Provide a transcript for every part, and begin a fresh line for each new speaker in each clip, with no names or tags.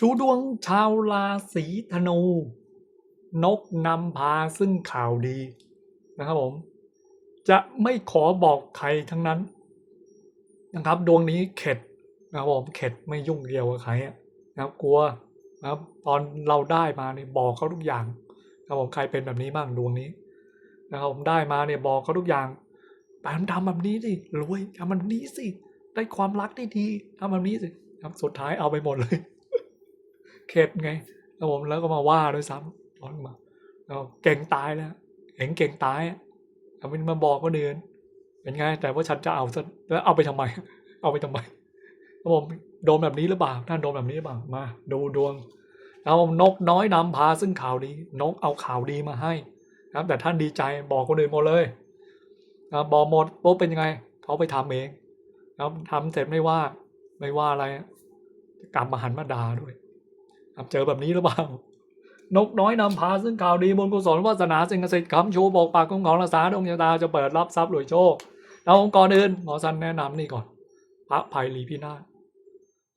ดูดวงชาวราศีธนู นกนำพาซึ่งข่าวดีนะครับผม จะไม่ขอบอกใครทั้งนั้น นะครับ ดวงนี้เข็ดนะครับผมเข็ดไม่ยุ่งเกี่ยวกับใครนะครับ กลัวนะครับตอนเราได้มาเนี่ยบอกเขาทุกอย่างนะครับผมใครเป็นแบบนี้บ้างดวงนี้นะครับผมได้มาเนี่ยบอกเขาทุกอย่างแปมทำแบบนี้สิรวยทำแบบนี้สิได้ความรักได้ดีทำแบบนี้สิครับสุดท้ายเอาไปหมดเลย เข็ดไงแล้วผมแล้วก็มาว่าด้วยซ้ำตอนมาเราเก่งตายแล้วเห็นเก่งตายอะเอาเป็นมาบอกก็เดินเป็นไงแต่ว่าฉันจะเอาแล้วเอาไปทำไม เอาไปทำไมแล้วผมโดนแบบนี้หรือเปล่าท่านโดนแบบนี้หรือเปล่ามาดูดวงแล้วนกน้อยนำพาซึ่งข่าวดี นกเอาข่าวดีมาให้ครับแต่ท่านดีใจบอกคนอื่นหมดเลยนะบอกหมดปุ๊บเป็นยังไงเขาไปทำเองครับทำเสร็จไม่ว่าไม่ว่าอะไรอะกลับมาหันมาด่าด้วย เจอแบบนี้หรือเปล่านกน้อยนำพาซึ่งข่าวดีบนกุศลวาสนาสิ่งเกษตรคำชูบอกปากของของรักษาดวงชะตาจะเปิดรับทรัพย์รวยโชคแล้วองค์กรอื่นหมอสันแนะนำนี่ก่อน พระภัยรีพินาศ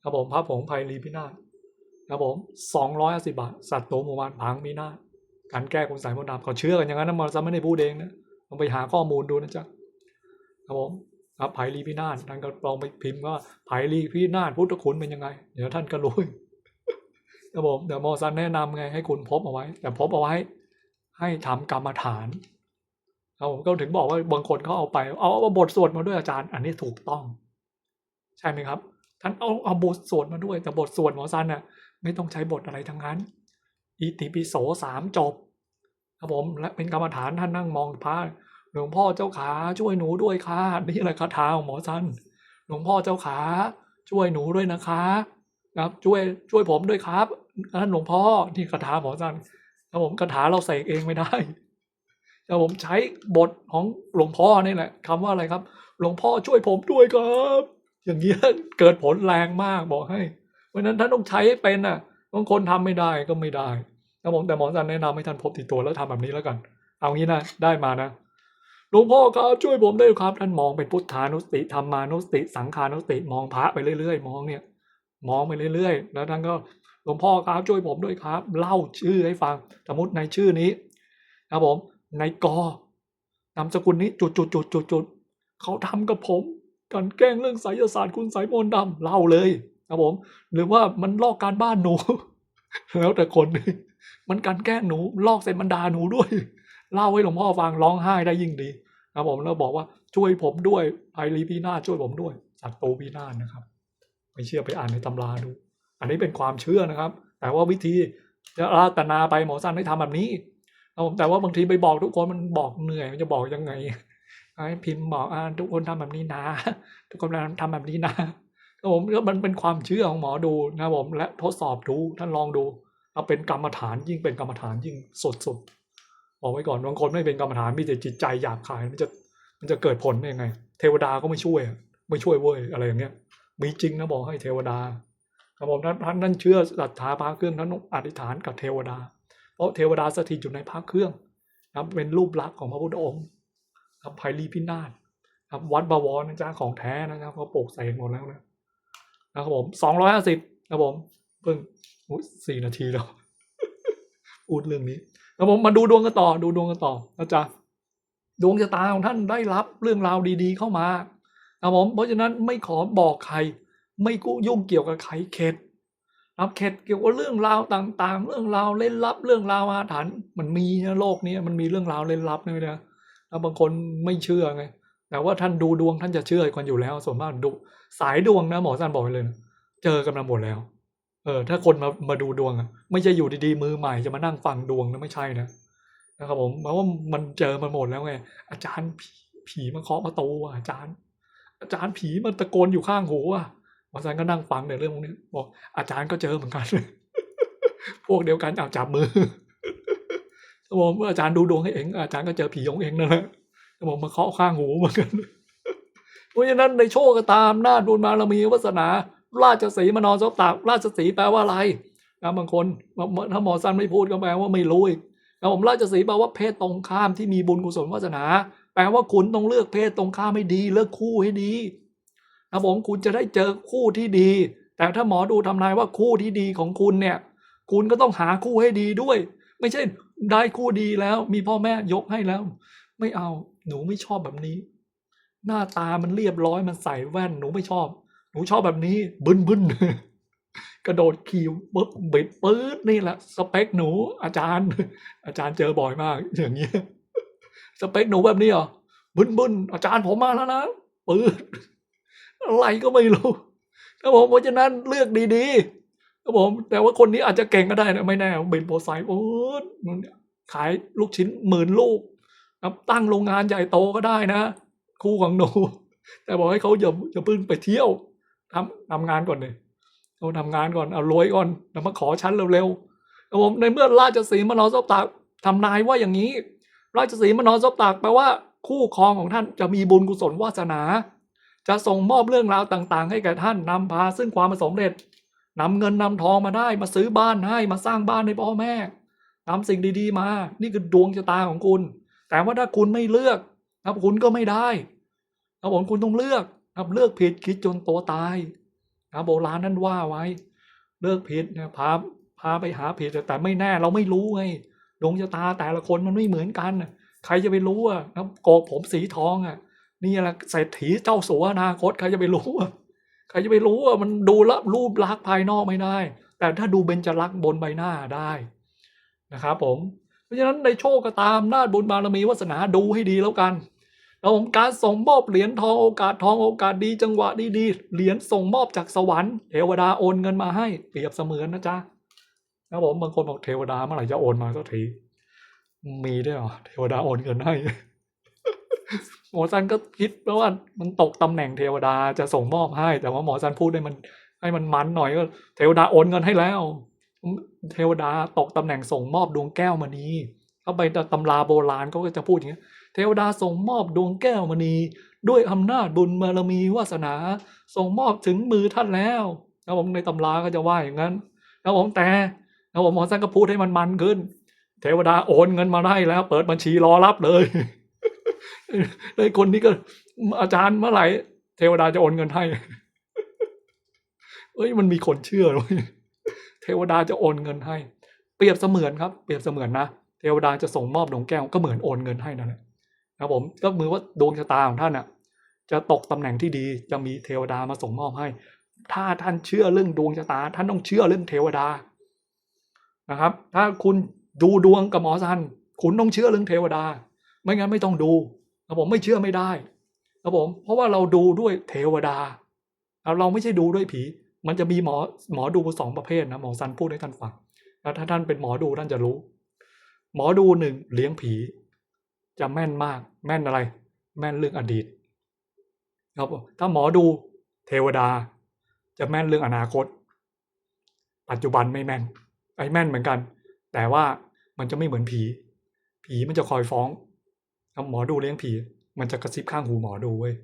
ครับผมพระผงภัยรีพินาศครับผมสองร้อยสิบบาท สัตว์ตัวหมู่บ้านพังมีนาศการแก้คุณสายมนต์ดำเขาเชื่อกันอย่างนั้นนะมอสันไม่ได้พูดเองนะลองไปหาข้อมูลดูนะจ๊ะครับผมครับภัยรีพินาศท่านก็ลองไปพิมพ์ว่าภัยรีพินาศพุทธคุณเป็นยังไง เดี๋ยวท่านก็รู้ ครับผมเดี๋ยวโมซันแนะนำไงให้คุณพบเอาไว้ แต่พบเอาไว้ ให้ทำกรรมฐานครับผมก็ถึงบอกว่าบางคนเขาเอาไปเอาเอาบทสวดมาด้วยอาจารย์ อันนี้ถูกต้อง ใช่ไหมครับ ท่านเอาเอาบทสวดมาด้วย แต่บทสวดหมอซันน่ะ ไม่ต้องใช้บทอะไรทั้งนั้น อิติปิโสสามจบครับผมและเป็นกรรมฐานท่านนั่งมองพระหลวงพ่อเจ้าขาช่วยหนูด้วยค่ะนี่แหละคาถาของหมอซันหลวงพ่อเจ้าขาช่วยหนูด้วยนะคะ ครับ ช่วยช่วยผมด้วยครับ ท่านหลวงพ่อนี่คาถาหมอจันครับผมคาถาเราใส่เองไม่ได้ครับผมใช้บทของหลวงพ่อนี่แหละคำว่าอะไรครับ หลวงพ่อช่วยผมด้วยครับ อย่างเงี้ยเกิดผลแรงมากบอกให้เพราะฉะนั้นท่านต้องใช้ให้เป็นน่ะบางคนทำไม่ได้ก็ไม่ได้ครับผมแต่หมอจันแนะนำให้ท่านพบติดตัวแล้วทำแบบนี้แล้วกัน เอางี้นะได้มานะหลวงพ่อครับช่วยผมด้วยครับ ท่านมองเป็นพุทธานุสติธรรมานุสติ สังขานุสติมองพระไปเรื่อยๆ มองเนี่ย มองไปเรื่อยๆ แล้วท่านก็ หลวงพ่อครับช่วยผมด้วยครับ เล่าชื่อให้ฟัง สมมติในชื่อนี้ครับผมในกอนามสกุลนี้จุดจุดจุดจุดจุดเขาทำกับผมกันแกล้งเรื่องไสยศาสตร์คุณไสยมนต์ดำเล่าเลยครับผม หรือว่ามันลอกการบ้านหนู แล้วแต่คนมันกันแกล้งหนูลอกเสร็จมันด่าหนูด้วย เล่าให้หลวงพ่อฟังร้องไห้ได้ยิ่งดีครับผมแล้วบอกว่าช่วยผมด้วยไพรีพีนาช่วยผมด้วยสัตว์โตพีนานะครับไม่เชื่อไปอ่านในตำราดู อันนี้เป็นความเชื่อนะครับ แต่ว่าวิธีจะรัตนาไปหมอสั้นให้ทำแบบนี้แต่ว่าบางทีไปบอกทุกคนมันบอกเหนื่อยมันจะบอกยังไงให้พิมพ์บอกอ่าทุกคนทำแบบนี้นะ ทุกคนทำแบบนี้นะผมแล้วมันเป็นความเชื่อของหมอดูนะผมและทดสอบดูท่านลองดูเอาเป็นกรรมฐานยิ่งเป็นกรรมฐานยิ่งสดสดบอกไว้ก่อนบางคนไม่เป็นกรรมฐานมีแต่จิตใจหยาบคายมันจะมันจะเกิดผลได้ยังไง เทวดาก็ไม่ช่วย ไม่ช่วยเว้ยอะไรอย่างเงี้ยมีจริงนะบอกให้เทวดา ครับผมท่านท่านท่นเชื่อศรัทธาพระเครื่องท่านต้องอธิษฐานกับเทวดา เพราะเทวดาสถิตอยู่ในพระเครื่องนะครับเป็นรูปลักษณ์ของพระพุทธองค์ครับภัยรีพินาศครับวัดบวรนะจ๊ะของแท้นะครับเขาปลูกใส่หมดแล้วนะนะครับผมสองร้อยห้าสิบครับผมเพิ่งสี่นาทีแล้วพูดเรื่องนี้ครับผมมาดูดวงกันต่อดูดวงกันต่อนะจ๊ะดวงชะตาของท่านได้รับเรื่องราวดี ๆ เข้ามาครับผมเพราะฉะนั้นไม่ขอบอกใคร ไม่กู้ยุ่งเกี่ยวกับใครเข็ดรับเข็ดเกี่ยวกับเรื่องราวต่าง ๆ เรื่องราวเล่นลับเรื่องราวอาถรรพ์มันมีนะโลกนี้มันมีเรื่องราวเล่นลับนี่นะแล้วบางคนไม่เชื่อไงแต่ว่าท่านดูดวงท่านจะเชื่อกันอยู่แล้วส่วนมากดูสายดวงนะหมอสันบอกไว้เลยนะเจอกันมาหมดแล้ว เออ ถ้าคนมามาดูดวงอะไม่ใช่อยู่ดีๆมือใหม่จะมานั่งฟังดวงนะไม่ใช่นะนะครับผมเพราะว่ามันเจอมาหมดแล้วไงอาจารย์ผีผีมาเคาะประตูอะอาจารย์ อาจารย์ผีมันตะโกนอยู่ข้างหูอะ หมอสันก็นั่งฟังในเรื่องพวกนี้บอกอาจารย์ก็เจอเหมือนกัน พวกเดียวกันเอาจับมือบผมเมื่ออาจารย์ดูดวงให้เองอาจารย์ก็เจอผีของเองนั่นแหละบผมมาเคาะข้างหูเหมือนกันเพราะฉะนั้นในโชคก็ตามหน้าจบุญบารมีวาสนา ราชสีมานอนซบตากราชสีแปลว่าอะไรนะบางคนถ้าหมอสันไม่พูดก็แปลว่าไม่รู้อีกนะผมราชสีแปลว่าเพศตรงข้ามที่มีบุญกุศลวาสนา แปลว่าคุณต้องเลือกเพศตรงข้ามให้ดี เลือกคู่ให้ดี นะผมคุณจะได้เจอคู่ที่ดี แต่ถ้าหมอดูทำนายว่าคู่ที่ดีของคุณเนี่ย คุณก็ต้องหาคู่ให้ดีด้วย ไม่ใช่ได้คู่ดีแล้ว มีพ่อแม่ยกให้แล้ว ไม่เอาหนูไม่ชอบแบบนี้ หน้าตามันเรียบร้อยมันใส่แว่นหนูไม่ชอบ หนูชอบแบบนี้บึนบึนกระโดดขี่ปุ๊บบิดปื๊ดนี่แหละ สเปคหนู อาจารย์ อาจารย์เจอบ่อยมาก อย่างเงี้ยสเปคหนูแบบนี้เหรอบึนบึนอาจารย์ผมมาแล้วนะปื๊ด อะไรก็ไม่รู้ครับผมเพราะฉะนั้นเลือกดีๆครับผมแต่ว่าคนนี้อาจจะเก่งก็ได้นะไม่แน่บินโปรไซป์ปื๊ดขายลูกชิ้นหมื่นลูกครับตั้งโรงงานใหญ่โตก็ได้นะ คู่ของหนู แต่บอกให้เขาอย่าอย่าเพิ่งไปเที่ยวทำทำงานก่อนเลยเอาทำงานก่อนเอารวยก่อนแล้วมาขอชั้นเร็วๆครับผมในเมื่อราชสีห์มโนสพตากทำนายว่าอย่างนี้ ราชสีห์มโนสพตากแปลว่า คู่ครองของท่านจะมีบุญกุศลวาสนา จะส่งมอบเรื่องราวต่างๆ ให้แก่ท่านนำพาซึ่งความสำเร็จนำเงินนำทองมาได้มาซื้อบ้านให้มาสร้างบ้านให้พ่อแม่นำสิ่งดีๆมา นี่คือดวงชะตาของคุณ แต่ว่าถ้าคุณไม่เลือกนะครับคุณก็ไม่ได้ครับผมคุณต้องเลือกครับเลือกผิดคิดจนตัวตายนะครับโบราณนั้นว่าไว้ เลือกผิดนะพาพาไปหาผิดแต่ไม่แน่เราไม่รู้ไงดวงชะตาแต่ละคนมันไม่เหมือนกัน ใครจะไปรู้อะครับโกกผมสีทองอะ นี่แหละเศรษฐีเจ้าสัวอนาคตใครจะไปรู้อะใครจะไปรู้อะมันดูลวรูปลักษณ์ภายนอกไม่ได้ แต่ถ้าดูเบญจลักษณ์บนใบหน้าได้นะครับผมเพราะฉะนั้นในโชคก็ตามนาบุญบารมีวาสนาดูให้ดีแล้วกันแล้วผมการส่งมอบเหรียญทองโอกาสทองโอกาสดีจังหวะดีๆเหรียญส่งมอบจากสวรรค์เทวดาโอนเงินมาให้เปรียบเสมือนนะจ๊ะครับผมบางคนบอกเทวดาเมื่อไหร่จะโอนมาสักทีมีด้วยเหรอเทวดาโอนเงินให้ หมอซันก็คิดแล้วว่ามันตกตำแหน่งเทวดาจะส่งมอบให้ แต่ว่าหมอซันพูดให้มันให้มันมันหน่อยก็ เทวดาโอนเงินให้แล้ว เทวดาตกตำแหน่งส่งมอบดวงแก้วมณีเข้าไปตำราโบราณเขาก็จะพูดอย่างนี้เทวดาส่งมอบดวงแก้วมณีด้วยอำนาจบุญบารมีวาสนา ส่งมอบถึงมือท่านแล้วนะผมในตำราก็จะว่าอย่างนั้นนะผมแต่นะผมหมอซันก็พูดให้มันมันขึ้น เทวดาโอนเงินมาได้แล้ว เปิดบัญชีรอรับเลย เลยคนนี้ก็อาจารย์เมื่อไหร่เทวดาจะโอนเงินให้เอ้ยมันมีคนเชื่อเลยเทวดาจะโอนเงินให้ เปรียบเสมือนครับ เปรียบเสมือนนะเทวดาจะส่งมอบดวงแก้วก็เหมือนโอนเงินให้นั่นแหละครับผมก็มือว่าดวงชะตาของท่านอะ จะตกตำแหน่งที่ดีจะมีเทวดามาส่งมอบให้ ถ้าท่านเชื่อเรื่องดวงชะตา ท่านต้องเชื่อเรื่องเทวดานะครับ ถ้าคุณดูดวงกับหมอซันคุณต้องเชื่อเรื่องเทวดา ไม่งั้นไม่ต้องดู ครับผมไม่เชื่อไม่ได้ครับผมเพราะว่าเราดูด้วยเทวดา เราไม่ใช่ดูด้วยผี มันจะมีหมอหมอดูสองประเภทนะหมอซันพูดให้ท่านฟังแล้วถ้าท่านเป็นหมอดูท่านจะรู้ หมอดูหนึ่งเลี้ยงผี จะแม่นมาก แม่นอะไร แม่นเรื่องอดีตครับถ้าหมอดูเทวดา จะแม่นเรื่องอนาคต ปัจจุบันไม่แม่นไอ้แม่นเหมือนกัน แต่ว่ามันจะไม่เหมือนผี ผีมันจะคอยฟ้อง ครับหมอดูเลี้ยงผี มันจะกระซิบข้างหูหมอดูเว้ย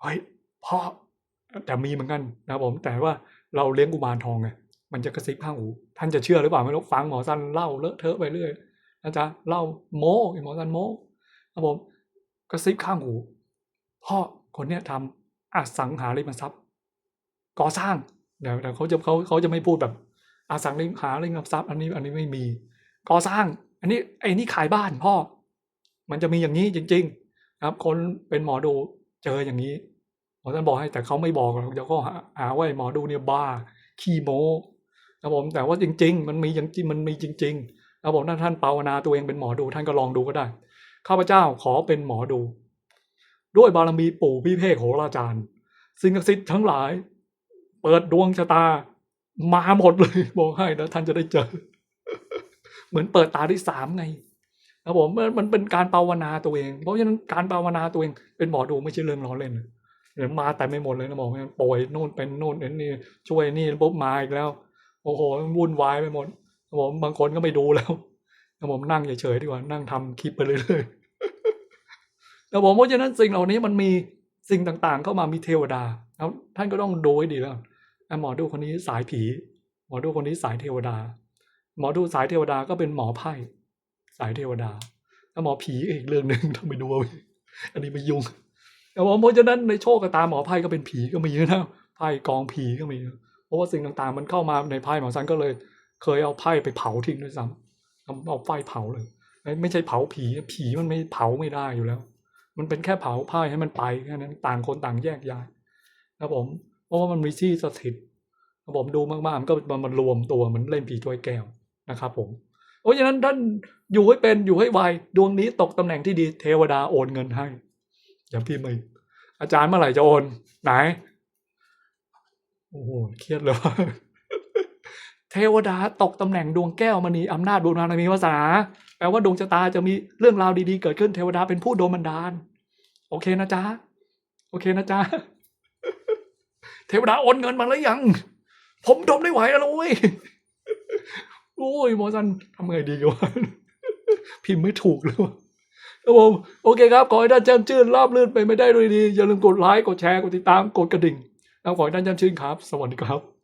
เฮ้ยพ่อแต่มีเหมือนกันนะผมแต่ว่าเราเลี้ยงกุมารทองไงมันจะกระซิบข้างหู ท่านจะเชื่อหรือเปล่าไม่รู้ฟังหมอซันเล่าเลอะเทอะไปเรื่อยนะจ๊ะเล่าโม้หมอซันโม้ครับผมกระซิบข้างหู พ่อคนเนี้ยทำอสังหาริมทรัพย์ ก่อสร้างเดี๋ยวแต่เขาจะเขาเขาจะไม่พูดแบบอสังหาริมทรัพย์ อันนี้อันนี้ไม่มี ก่อสร้าง อันนี้ไอ้นี่ขายบ้านพ่อ มันจะมีอย่างนี้จริง ๆ ครับ คนเป็นหมอดูเจออย่างนี้หมอท่านบอกให้แต่เขาไม่บอกหรอกเดี๋ยวก็หาว่าไอ้หมอดูเนี่ยบ้าขี้โม้ครับผมแต่ว่าจริง ๆ มันมีอย่างจริงมันมีจริงๆครับผมถ้าท่านภาวนาตัวเองเป็นหมอดูท่านก็ลองดูก็ได้ข้าพเจ้าขอเป็นหมอดู ด้วยบารมีปู่พี่เพกโหราจารย์สิ่งศักดิ์สิทธิ์ทั้งหลาย เปิดดวงชะตามาหมดเลยบอกให้แล้วท่านจะได้เจอ เหมือนเปิดตาที่สามไง ครับผมมันมันเป็นการภาวนาตัวเอง เพราะฉะนั้นการภาวนาตัวเองเป็นหมอดูไม่ใช่เรื่องล้อเล่นเดี๋ยวมาแต่ไม่หมดเลยนะบอกให้ป่วยโน่นเป็นโน่นเป็นนี่ช่วยนี่ปุ๊บมาอีกแล้ว โอ้โหวุ่นวายไปหมดครับผมบางคนก็ไม่ดูแล้วครับผมนั่งเฉยๆดีกว่านั่งทำคลิปไปเรื่อยๆครับผมเพราะฉะนั้นสิ่งเหล่านี้มันมีสิ่งต่างๆ เข้ามามีเทวดาแล้วท่านก็ต้องดูให้ดีแล้วหมอดูคนนี้สายผี หมอดูคนนี้สายเทวดา หมอดูสายเทวดาก็เป็นหมอไพ่ สายเทวดาถ้าหมอผีอีกเรื่องหนึ่งต้องไปดูเอาอันนี้ไม่ยุ่งแต่ว่าเพราะฉะนั้นในโชคกตาหมอไพ่ก็เป็นผีก็มีนะไพ่กองผีก็มีเพราะว่าสิ่งต่างๆ มันเข้ามาในไพ่หมอซันก็เลย เคยเอาไพ่ไปเผาทิ้งด้วยซ้ำเอาเอาไฟเผาเลย ไม่ใช่เผาผีผีมันไม่เผาไม่ได้อยู่แล้ว มันเป็นแค่เผาไพ่ให้มันไปแค่นั้นต่างคนต่างแยกย้ายครับผมเพราะว่ามันมีที่สถิตครับผมดูมากๆมันก็มันรวมตัวเหมันเล่นผีถ้วยแก้วนะครับผม เพราะฉะนั้นท่านอยู่ให้เป็นอยู่ให้ไวดวงนี้ตกตำแหน่งที่ดีเทวดาโอนเงินให้ อย่าพี่ไม่อาจารย์เมื่อไหร่จะโอน ไหน โอ้โหเครียดเลยเทวดาตกตำแหน่งดวงแก้วมณีอำนาจบุญบารมีวาสนาแปลว่าดวงชะตาจะมีเรื่องราวดีๆ เกิดขึ้นเทวดาเป็นผู้โดนบันดาล โอเคนะจ๊ะ โอเคนะจ๊ะ เทวดาโอนเงินมาแล้วยัง ผมทนไม่ไหวแล้วเว้ย โอ้ยหมอสันทำไงดีวะพิมพ์ไม่ถูกเลยวะครับผมโอเคครับ ขอให้ท่านแจ่มชื่นราบลื่นไปไม่ได้ด้วยดี อย่าลืมกดไลค์กดแชร์กดติดตามกดกระดิ่งแล้วขอให้ท่านแจ่มชื่นครับ สวัสดีครับ